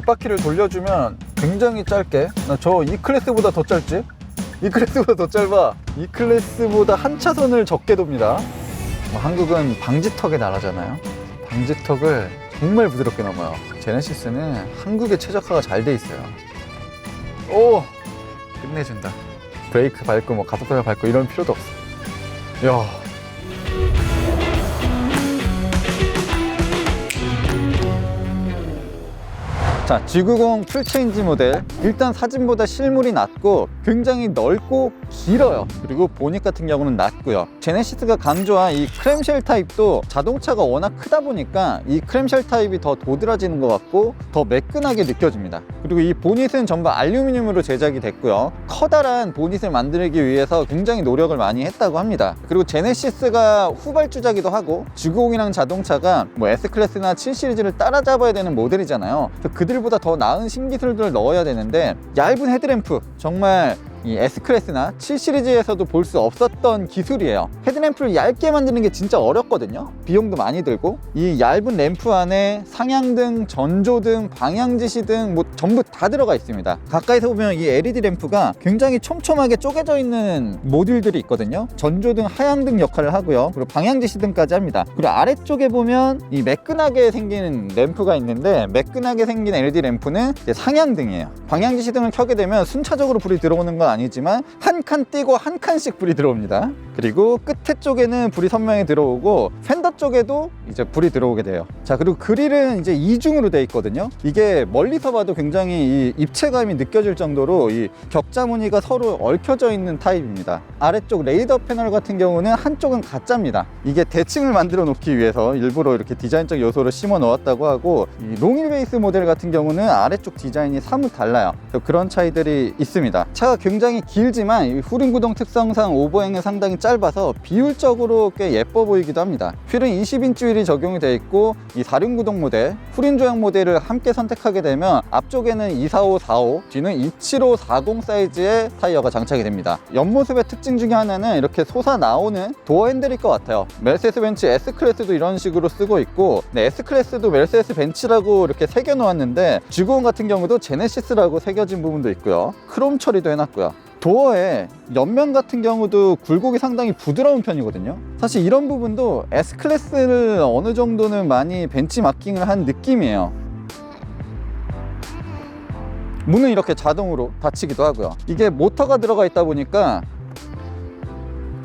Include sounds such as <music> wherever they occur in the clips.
뒷바퀴를 돌려주면 굉장히 짧게. 저 이 클래스보다 더 짧지? 이 클래스보다 더 짧아. 이 클래스보다 한 차선을 적게 돕니다. 뭐 한국은 방지턱에 나라잖아요. 방지턱을 정말 부드럽게 넘어요. 제네시스는 한국의 최적화가 잘 돼 있어요. 오! 끝내준다. 브레이크 밟고 뭐 가속도면 밟고 이런 필요도 없어. 이야. 자, G90 풀체인지 모델. 일단 사진보다 실물이 낮고 굉장히 넓고 길어요. 그리고 보닛 같은 경우는 낮고요. 제네시스가 강조한 이 크램쉘 타입도 자동차가 워낙 크다 보니까 이 크램쉘 타입이 더 도드라지는 것 같고 더 매끈하게 느껴집니다. 그리고 이 보닛은 전부 알루미늄으로 제작이 됐고요. 커다란 보닛을 만들기 위해서 굉장히 노력을 많이 했다고 합니다. 그리고 제네시스가 후발주자기도 하고 G90이랑 자동차가 뭐 S클래스나 7 시리즈를 따라잡아야 되는 모델이잖아요. 그들보다 더 나은 신기술들을 넣어야 되는데 얇은 헤드램프 정말 이 S클래스나 7 시리즈에서도 볼 수 없었던 기술이에요. 헤드램프를 얇게 만드는 게 진짜 어렵거든요. 비용도 많이 들고 이 얇은 램프 안에 상향등, 전조등, 방향지시등 뭐 전부 다 들어가 있습니다. 가까이서 보면 이 LED 램프가 굉장히 촘촘하게 쪼개져 있는 모듈들이 있거든요. 전조등, 하향등 역할을 하고요. 그리고 방향지시등까지 합니다. 그리고 아래쪽에 보면 이 매끈하게 생긴 램프가 있는데 매끈하게 생긴 LED 램프는 상향등이에요. 방향지시등을 켜게 되면 순차적으로 불이 들어오는 건 아니지만 한칸 띄고 한 칸씩 불이 들어옵니다. 그리고 끝에 쪽에는 불이 선명히 들어오고 팬더 쪽에도 이제 불이 들어오게 돼요. 자 그리고 그릴은 이제 이중으로 돼 있거든요. 이게 멀리서 봐도 굉장히 이 입체감이 느껴질 정도로 이 격자 무늬가 서로 얽혀져 있는 타입입니다. 아래쪽 레이더 패널 같은 경우는 한쪽은 가짜입니다. 이게 대칭을 만들어 놓기 위해서 일부러 이렇게 디자인적 요소를 심어 넣었다고 하고 이 롱일 베이스 모델 같은 경우는 아래쪽 디자인이 사뭇 달라요. 그런 차이들이 있습니다. 차가 굉장히 길지만 이 후륜 구동 특성상 오버행은 상당히 짧아서 비율적으로 꽤 예뻐 보이기도 합니다. 휠은 20인치 휠이 적용이 되어 있고 이 4륜 구동 모델, 후륜 조향 모델을 함께 선택하게 되면 앞쪽에는 24545, 뒤는 27540 사이즈의 타이어가 장착이 됩니다. 옆모습의 특징 중에 하나는 이렇게 솟아 나오는 도어 핸들일 것 같아요. 메르세스 벤츠 S 클래스도 이런 식으로 쓰고 있고 네, S 클래스도 메르세스 벤츠라고 이렇게 새겨 놓았는데 G90 같은 경우도 제네시스라고 새겨진 부분도 있고요. 크롬 처리도 해놨고요. 도어의 옆면 같은 경우도 굴곡이 상당히 부드러운 편이거든요. 사실 이런 부분도 S 클래스를 어느 정도는 많이 벤치마킹을 한 느낌이에요. 문은 이렇게 자동으로 닫히기도 하고요. 이게 모터가 들어가 있다 보니까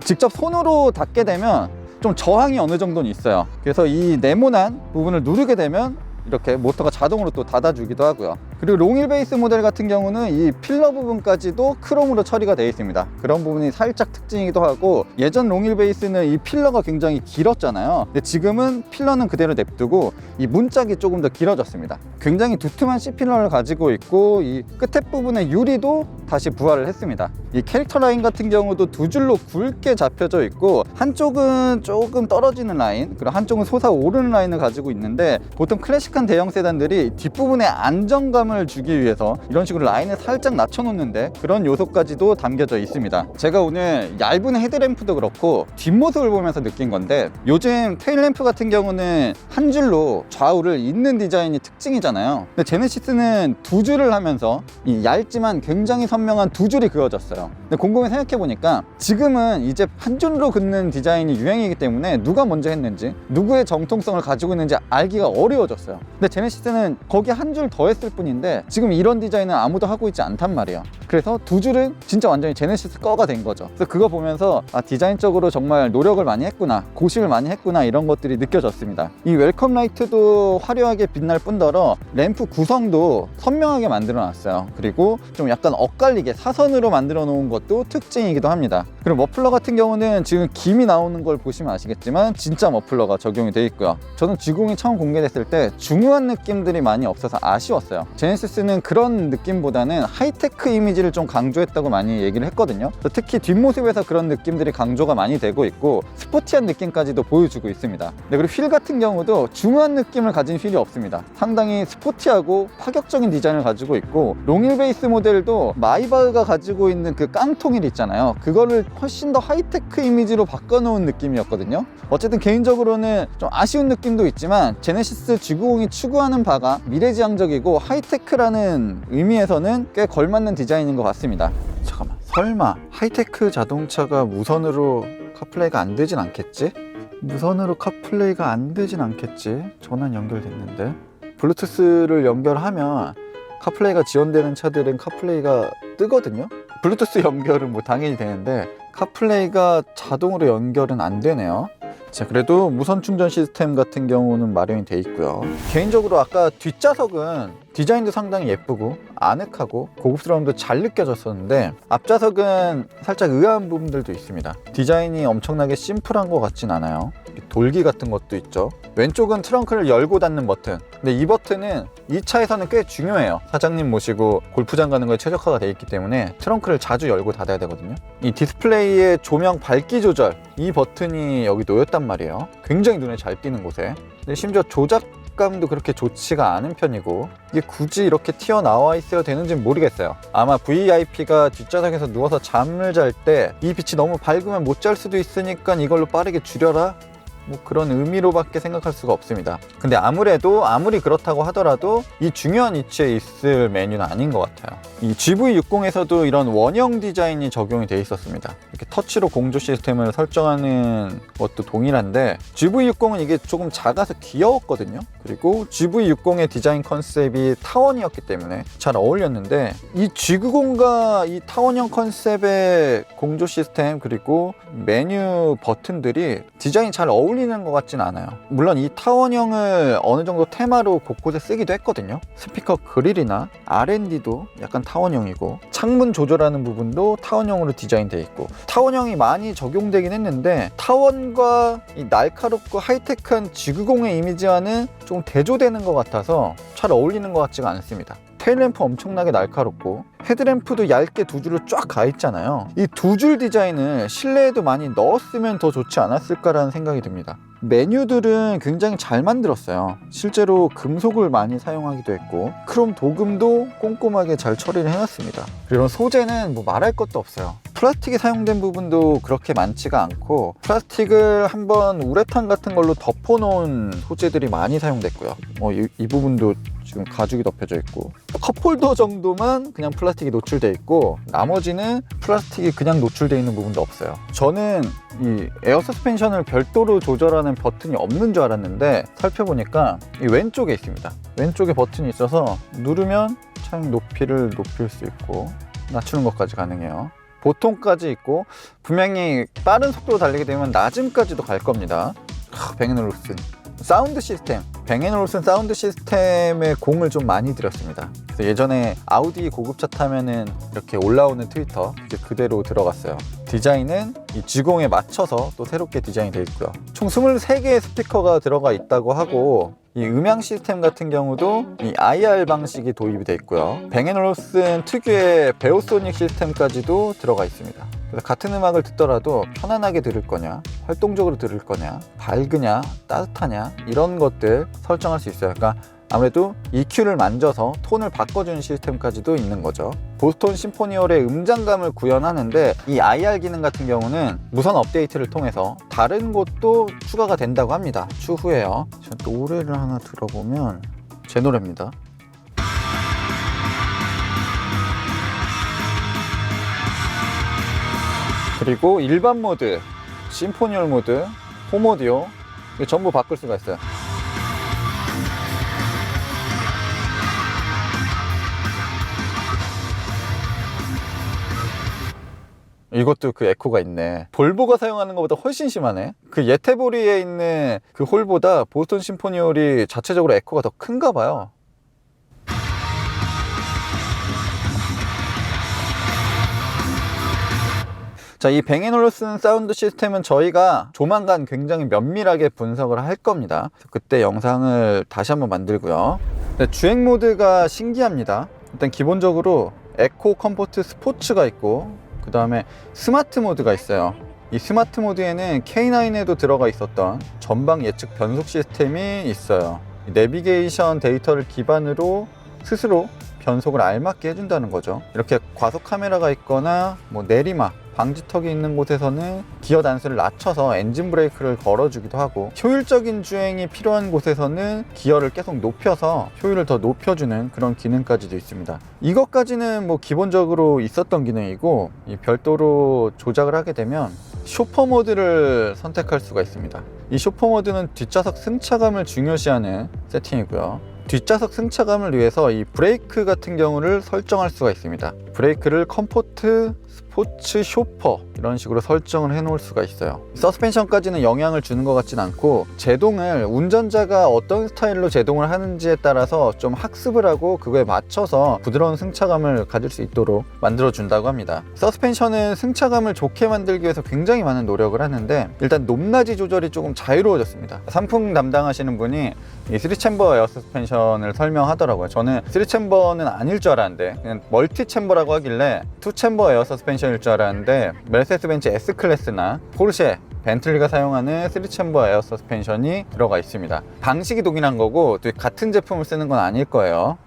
직접 손으로 닫게 되면 좀 저항이 어느 정도는 있어요. 그래서 이 네모난 부분을 누르게 되면 이렇게 모터가 자동으로 또 닫아주기도 하고요. 그리고 롱일 베이스 모델 같은 경우는 이 필러 부분까지도 크롬으로 처리가 되어 있습니다. 그런 부분이 살짝 특징이기도 하고 예전 롱일 베이스는 이 필러가 굉장히 길었잖아요. 근데 지금은 필러는 그대로 냅두고 이 문짝이 조금 더 길어졌습니다. 굉장히 두툼한 C 필러를 가지고 있고 이 끝에 부분의 유리도 다시 부활을 했습니다. 이 캐릭터 라인 같은 경우도 두 줄로 굵게 잡혀져 있고 한쪽은 조금 떨어지는 라인 그리고 한쪽은 솟아오르는 라인을 가지고 있는데 보통 클래식한 대형 세단들이 뒷부분에 안정감 을 주기 위해서 이런 식으로 라인을 살짝 낮춰놓는데 그런 요소까지도 담겨져 있습니다. 제가 오늘 얇은 헤드램프도 그렇고 뒷모습을 보면서 느낀 건데 요즘 테일램프 같은 경우는 한 줄로 좌우를 잇는 디자인이 특징이잖아요. 근데 제네시스는 두 줄을 하면서 이 얇지만 굉장히 선명한 두 줄이 그어졌어요. 근데 곰곰이 생각해 보니까 지금은 이제 한 줄로 긋는 디자인이 유행이기 때문에 누가 먼저 했는지 누구의 정통성을 가지고 있는지 알기가 어려워졌어요. 근데 제네시스는 거기 한 줄 더 했을 뿐인데 지금 이런 디자인은 아무도 하고 있지 않단 말이에요. 그래서 두 줄은 진짜 완전히 제네시스 거가 된 거죠. 그래서 그거 보면서 아, 디자인적으로 정말 노력을 많이 했구나, 고심을 많이 했구나 이런 것들이 느껴졌습니다. 이 웰컴 라이트도 화려하게 빛날 뿐더러 램프 구성도 선명하게 만들어 놨어요. 그리고 좀 약간 엇갈리게 사선으로 만들어 놓은 것도 특징이기도 합니다. 그리고 머플러 같은 경우는 지금 김이 나오는 걸 보시면 아시겠지만 진짜 머플러가 적용이 되어 있고요. 저는 G90이 처음 공개됐을 때 중후한 느낌들이 많이 없어서 아쉬웠어요. 제네시스는 그런 느낌보다는 하이테크 이미지를 좀 강조했다고 많이 얘기를 했거든요. 특히 뒷모습에서 그런 느낌들이 강조가 많이 되고 있고 스포티한 느낌까지도 보여주고 있습니다. 네, 그리고 휠 같은 경우도 중후한 느낌을 가진 휠이 없습니다. 상당히 스포티하고 파격적인 디자인을 가지고 있고 롱일 베이스 모델도 마이바흐가 가지고 있는 그 깡통일 있잖아요. 그거를 훨씬 더 하이테크 이미지로 바꿔놓은 느낌이었거든요. 어쨌든 개인적으로는 좀 아쉬운 느낌도 있지만 제네시스 G90이 추구하는 바가 미래지향적이고 하이테크 라는 의미에서는 꽤 걸맞는 디자인인 것 같습니다. 잠깐만, 설마 하이테크 자동차가 무선으로 카플레이가 안 되진 않겠지? 무선으로 카플레이가 안 되진 않겠지? 전원 연결됐는데 블루투스를 연결하면 카플레이가 지원되는 차들은 카플레이가 뜨거든요. 블루투스 <laughs> 연결은 뭐 당연히 되는데 카플레이가 자동으로 연결은 안 되네요. 자, 그래도 무선 충전 시스템 같은 경우는 마련이 돼 있고요. 개인적으로 아까 뒷좌석은 디자인도 상당히 예쁘고 아늑하고 고급스러움도 잘 느껴졌었는데 앞좌석은 살짝 의아한 부분들도 있습니다. 디자인이 엄청나게 심플한 것 같진 않아요. 돌기 같은 것도 있죠. 왼쪽은 트렁크를 열고 닫는 버튼. 근데 이 버튼은 이 차에서는 꽤 중요해요. 사장님 모시고 골프장 가는 거에 최적화가 되어 있기 때문에 트렁크를 자주 열고 닫아야 되거든요. 이 디스플레이의 조명 밝기 조절 이 버튼이 여기 놓였단 말이에요. 굉장히 눈에 잘 띄는 곳에. 심지어 조작 감도 그렇게 좋지가 않은 편이고 이게 굳이 이렇게 튀어나와 있어야 되는지는 모르겠어요. 아마 VIP가 뒷좌석에서 누워서 잠을 잘 때 이 빛이 너무 밝으면 못 잘 수도 있으니까 이걸로 빠르게 줄여라 뭐 그런 의미로밖에 생각할 수가 없습니다. 근데 아무래도 아무리 그렇다고 하더라도 이 중요한 위치에 있을 메뉴는 아닌 것 같아요. 이 GV60에서도 이런 원형 디자인이 적용이 돼 있었습니다. 이렇게 터치로 공조 시스템을 설정하는 것도 동일한데 GV60은 이게 조금 작아서 귀여웠거든요. 그리고 GV60의 디자인 컨셉이 타원이었기 때문에 잘 어울렸는데 이 G90과 이 타원형 컨셉의 공조 시스템 그리고 메뉴 버튼들이 디자인 잘 어울리는 것 같진 않아요. 물론 이 타원형을 어느 정도 테마로 곳곳에 쓰기도 했거든요. 스피커 그릴이나 R&D도 약간 타원형이고 창문 조절하는 부분도 타원형으로 디자인되어 있고 타원형이 많이 적용되긴 했는데 타원과 이 날카롭고 하이테크한 G90의 이미지와는 좀 대조되는 것 같아서 잘 어울리는 것 같지가 않습니다. 테일램프 엄청나게 날카롭고 헤드램프도 얇게 두 줄로 쫙 가 있잖아요. 이 두 줄 디자인을 실내에도 많이 넣었으면 더 좋지 않았을까라는 생각이 듭니다. 메뉴들은 굉장히 잘 만들었어요. 실제로 금속을 많이 사용하기도 했고 크롬 도금도 꼼꼼하게 잘 처리를 해놨습니다. 그리고 소재는 뭐 말할 것도 없어요. 플라스틱이 사용된 부분도 그렇게 많지가 않고 플라스틱을 한번 우레탄 같은 걸로 덮어놓은 소재들이 많이 사용됐고요. 어, 이, 이 부분도 지금 가죽이 덮여져 있고 컵홀더 정도만 그냥 플라스틱이 노출돼 있고 나머지는 플라스틱이 그냥 노출돼 있는 부분도 없어요. 저는 이 에어 서스펜션을 별도로 조절하는 버튼이 없는 줄 알았는데 살펴보니까 이 왼쪽에 있습니다. 왼쪽에 버튼이 있어서 누르면 차량 높이를 높일 수 있고 낮추는 것까지 가능해요. 보통까지 있고 분명히 빠른 속도로 달리게 되면 낮음까지도 갈 겁니다. 뱅앤올루슨 사운드 시스템 뱅앤올루슨 사운드 시스템에 공을 좀 많이 들였습니다. 예전에 아우디 고급차 타면은 이렇게 올라오는 트위터 그대로 들어갔어요. 디자인은 이 G0에 맞춰서 또 새롭게 디자인이 되어 있고요. 총 23개의 스피커가 들어가 있다고 하고 이 음향 시스템 같은 경우도 이 IR 방식이 도입이 되어 있고요. 뱅앤올루슨 특유의 베오소닉 시스템까지도 들어가 있습니다. 그래서 같은 음악을 듣더라도 편안하게 들을 거냐, 활동적으로 들을 거냐, 밝으냐, 따뜻하냐 이런 것들 설정할 수 있어요. 그러니까 아무래도 EQ를 만져서 톤을 바꿔주는 시스템까지도 있는 거죠. 보스톤 심포니올의 음장감을 구현하는데 이 IR 기능 같은 경우는 무선 업데이트를 통해서 다른 곳도 추가가 된다고 합니다. 추후에요. 노래를 하나 들어보면 제 노래입니다. 그리고 일반 모드, 심포니올 모드, 홈오디오 전부 바꿀 수가 있어요. 이것도 그 에코가 있네. 볼보가 사용하는 것보다 훨씬 심하네. 그 예테보리에 있는 그 홀보다 보스턴 심포니올이 자체적으로 에코가 더 큰가 봐요. 자, 이 뱅앤올루슨 사운드 시스템은 저희가 조만간 굉장히 면밀하게 분석을 할 겁니다. 그때 영상을 다시 한번 만들고요. 네, 주행 모드가 신기합니다. 일단 기본적으로 에코 컴포트 스포츠가 있고 그 다음에 스마트 모드가 있어요. 이 스마트 모드에는 K9에도 들어가 있었던 전방 예측 변속 시스템이 있어요. 이 내비게이션 데이터를 기반으로 스스로 변속을 알맞게 해준다는 거죠. 이렇게 과속 카메라가 있거나 뭐 내리막, 방지턱이 있는 곳에서는 기어 단수를 낮춰서 엔진 브레이크를 걸어주기도 하고 효율적인 주행이 필요한 곳에서는 기어를 계속 높여서 효율을 더 높여주는 그런 기능까지도 있습니다. 이것까지는 뭐 기본적으로 있었던 기능이고 이 별도로 조작을 하게 되면 쇼퍼 모드를 선택할 수가 있습니다. 이 쇼퍼 모드는 뒷좌석 승차감을 중요시하는 세팅이고요. 뒷좌석 승차감을 위해서 이 브레이크 같은 경우를 설정할 수가 있습니다. 브레이크를 컴포트, 스포츠, 쇼퍼 이런 식으로 설정을 해 놓을 수가 있어요. 서스펜션까지는 영향을 주는 것 같진 않고 제동을 운전자가 어떤 스타일로 제동을 하는지에 따라서 좀 학습을 하고 그거에 맞춰서 부드러운 승차감을 가질 수 있도록 만들어 준다고 합니다. 서스펜션은 승차감을 좋게 만들기 위해서 굉장히 많은 노력을 하는데 일단 높낮이 조절이 조금 자유로워졌습니다. 상품 담당하시는 분이 이 3챔버 에어 서스펜션을 설명하더라고요. 저는 3챔버는 아닐 줄 알았는데 그냥 멀티 챔버라고 하길래 2챔버 에어 서스펜션 일 줄 알았는데 메르세스 벤츠 S 클래스나 포르쉐 벤틀리가 사용하는 3챔버 에어 서스펜션이 들어가 있습니다. 방식이 동일한 거고 또 같은 제품을 쓰는 건 아닐 거예요.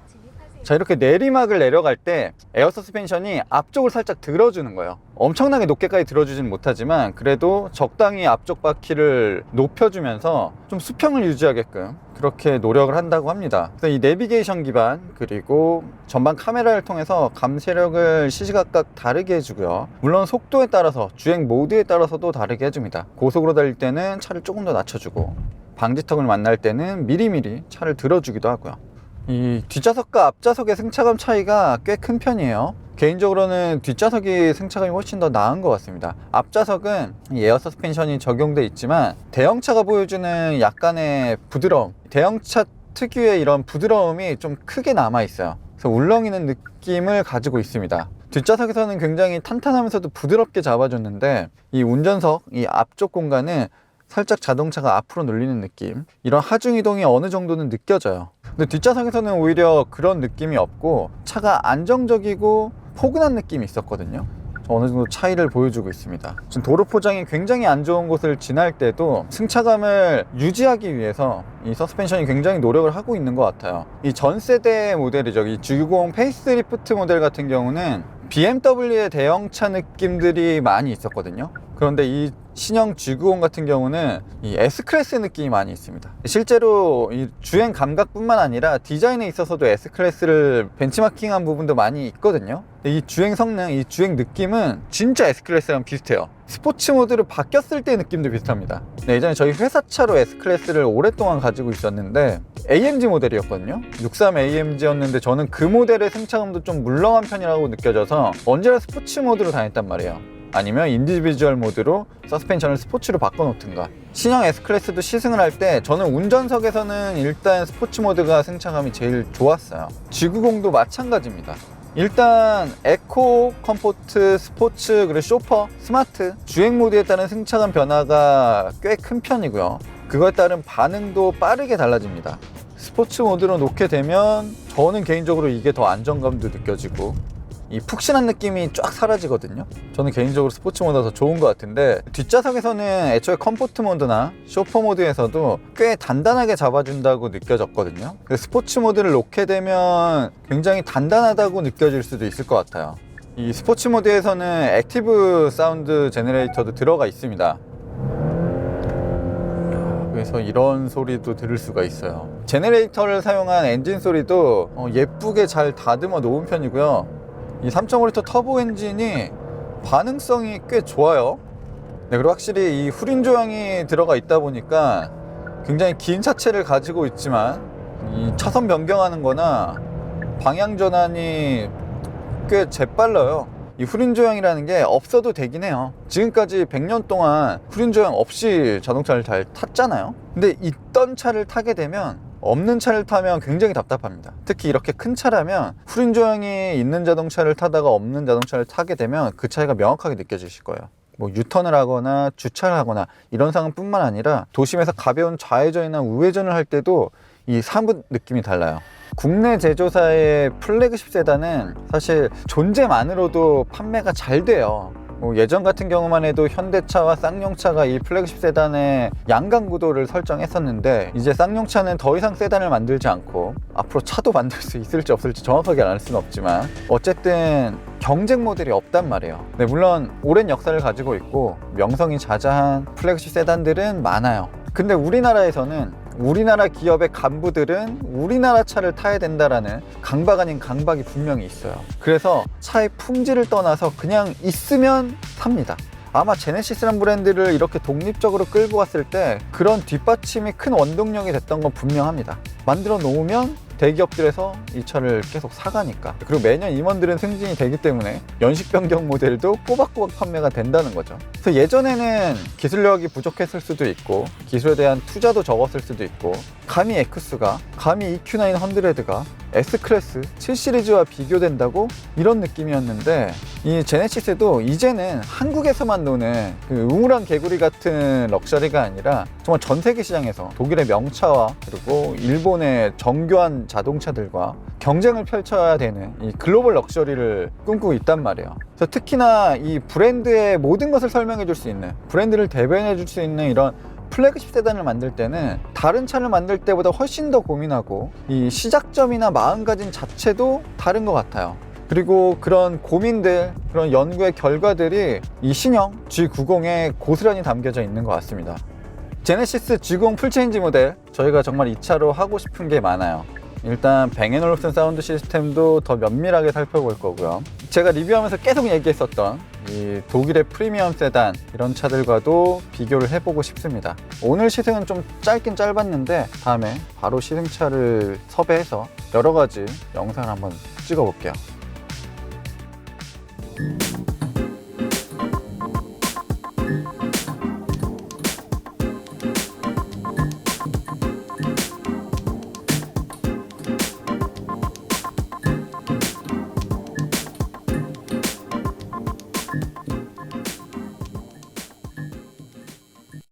자 이렇게 내리막을 내려갈 때 에어 서스펜션이 앞쪽을 살짝 들어주는 거예요. 엄청나게 높게까지 들어주진 못하지만 그래도 적당히 앞쪽 바퀴를 높여주면서 좀 수평을 유지하게끔 그렇게 노력을 한다고 합니다. 그래서 이 내비게이션 기반 그리고 전방 카메라를 통해서 감시력을 시시각각 다르게 해주고요. 물론 속도에 따라서 주행 모드에 따라서도 다르게 해줍니다. 고속으로 달릴 때는 차를 조금 더 낮춰주고 방지턱을 만날 때는 미리미리 차를 들어주기도 하고요 이 뒷좌석과 앞좌석의 승차감 차이가 꽤 큰 편이에요. 개인적으로는 뒷좌석이 승차감이 훨씬 더 나은 것 같습니다. 앞좌석은 이 에어 서스펜션이 적용돼 있지만 대형차가 보여주는 약간의 부드러움, 대형차 특유의 이런 부드러움이 좀 크게 남아 있어요. 그래서 울렁이는 느낌을 가지고 있습니다. 뒷좌석에서는 굉장히 탄탄하면서도 부드럽게 잡아줬는데 이 운전석, 이 앞쪽 공간은 살짝 자동차가 앞으로 눌리는 느낌 이런 하중 이동이 어느 정도는 느껴져요 근데 뒷좌석에서는 오히려 그런 느낌이 없고 차가 안정적이고 포근한 느낌이 있었거든요. 어느 정도 차이를 보여주고 있습니다. 지금 도로 포장이 굉장히 안 좋은 곳을 지날 때도 승차감을 유지하기 위해서 이 서스펜션이 굉장히 노력을 하고 있는 것 같아요. 이 전 세대 모델이죠. 이 G60 페이스리프트 모델 같은 경우는 BMW의 대형차 느낌들이 많이 있었거든요 그런데 이 신형 G90 같은 경우는 이 S클래스 느낌이 많이 있습니다. 실제로 이 주행 감각뿐만 아니라 디자인에 있어서도 S클래스를 벤치마킹한 부분도 많이 있거든요. 이 주행 성능, 이 주행 느낌은 진짜 S클래스랑 비슷해요. 스포츠 모드로 바뀌었을 때 느낌도 비슷합니다. 네, 예전에 저희 회사 차로 S클래스를 오랫동안 가지고 있었는데 AMG 모델이었거든요. 63 AMG였는데 저는 그 모델의 승차감도 좀 물렁한 편이라고 느껴져서 언제나 스포츠 모드로 다녔단 말이에요. 아니면 인디비주얼 모드로 서스펜션을 스포츠로 바꿔놓든가. 신형 S클래스도 시승을 할 때 저는 운전석에서는 일단 스포츠 모드가 승차감이 제일 좋았어요. G90도 마찬가지입니다. 일단 에코, 컴포트, 스포츠, 그리고 쇼퍼, 스마트 주행 모드에 따른 승차감 변화가 꽤 큰 편이고요. 그거에 따른 반응도 빠르게 달라집니다. 스포츠 모드로 놓게 되면 저는 개인적으로 이게 더 안정감도 느껴지고 이 푹신한 느낌이 쫙 사라지거든요. 저는 개인적으로 스포츠 모드가 더 좋은 것 같은데 뒷좌석에서는 애초에 컴포트 모드나 쇼퍼 모드에서도 꽤 단단하게 잡아준다고 느껴졌거든요. 스포츠 모드를 놓게 되면 굉장히 단단하다고 느껴질 수도 있을 것 같아요. 이 스포츠 모드에서는 액티브 사운드 제너레이터도 들어가 있습니다. 그래서 이런 소리도 들을 수가 있어요. 제너레이터를 사용한 엔진 소리도 어, 예쁘게 잘 다듬어 놓은 편이고요 이 3.5L 터보 엔진이 반응성이 꽤 좋아요. 네, 그리고 확실히 이 후륜 조향이 들어가 있다 보니까 굉장히 긴 차체를 가지고 있지만 이 차선 변경하는 거나 방향 전환이 꽤 재빨라요. 이 후륜 조향이라는 게 없어도 되긴 해요. 지금까지 100년 동안 후륜 조향 없이 자동차를 잘 탔잖아요. 근데 있던 차를 타게 되면 없는 차를 타면 굉장히 답답합니다. 특히 이렇게 큰 차라면 후륜 조향이 있는 자동차를 타다가 없는 자동차를 타게 되면 그 차이가 명확하게 느껴지실 거예요. 뭐 유턴을 하거나 주차를 하거나 이런 상황뿐만 아니라 도심에서 가벼운 좌회전이나 우회전을 할 때도 이 사무 느낌이 달라요. 국내 제조사의 플래그십 세단은 사실 존재만으로도 판매가 잘 돼요 뭐 예전 같은 경우만 해도 현대차와 쌍용차가 이 플래그십 세단의 양강 구도를 설정했었는데 이제 쌍용차는 더 이상 세단을 만들지 않고 앞으로 차도 <laughs> 만들 수 있을지 없을지 정확하게 알 수는 없지만 어쨌든 경쟁 모델이 없단 말이에요. 네, 물론 오랜 역사를 가지고 있고 명성이 자자한 플래그십 세단들은 많아요. 근데 우리나라에서는 우리나라 기업의 간부들은 우리나라 차를 타야 된다라는 강박 아닌 강박이 분명히 있어요. 그래서 차의 품질을 떠나서 그냥 있으면 삽니다. 아마 제네시스란 브랜드를 이렇게 독립적으로 끌고 갔을 때 그런 뒷받침이 큰 원동력이 됐던 건 분명합니다. 만들어 놓으면 대기업들에서 이 차를 계속 사가니까. 그리고 매년 임원들은 승진이 되기 때문에 연식 변경 모델도 꼬박꼬박 판매가 된다는 거죠. 그래서 예전에는 기술력이 부족했을 수도 있고 기술에 대한 투자도 적었을 수도 있고 감히 엑스가 감히 EQ9 헌드레드가 S클래스 7시리즈와 비교된다고 이런 느낌이었는데 이 제네시스도 이제는 한국에서만 노는 그 우물한 개구리 같은 럭셔리가 아니라 정말 전 세계 시장에서 독일의 명차와 그리고 일본의 정교한 자동차들과 경쟁을 펼쳐야 되는 이 글로벌 럭셔리를 꿈꾸고 있단 말이에요. 그래서 특히나 이 브랜드의 모든 것을 설명해 줄 수 있는 브랜드를 대변해 줄 수 있는 이런 플래그십 세단을 만들 때는 다른 차를 만들 때보다 훨씬 더 고민하고 이 시작점이나 마음가짐 자체도 다른 것 같아요. 그리고 그런 고민들, 그런 연구의 결과들이 이 신형 G90에 고스란히 담겨져 있는 것 같습니다. 제네시스 G90 풀체인지 모델 저희가 정말 이 차로 하고 싶은 게 많아요. 일단 뱅앤올ufsen 사운드 시스템도 더 면밀하게 살펴볼 거고요. 제가 리뷰하면서 계속 얘기했었던 이 독일의 프리미엄 세단 이런 차들과도 비교를 해보고 싶습니다. 오늘 시승은 좀 짧긴 짧았는데 다음에 바로 시승차를 섭외해서 여러 가지 영상을 한번 찍어볼게요.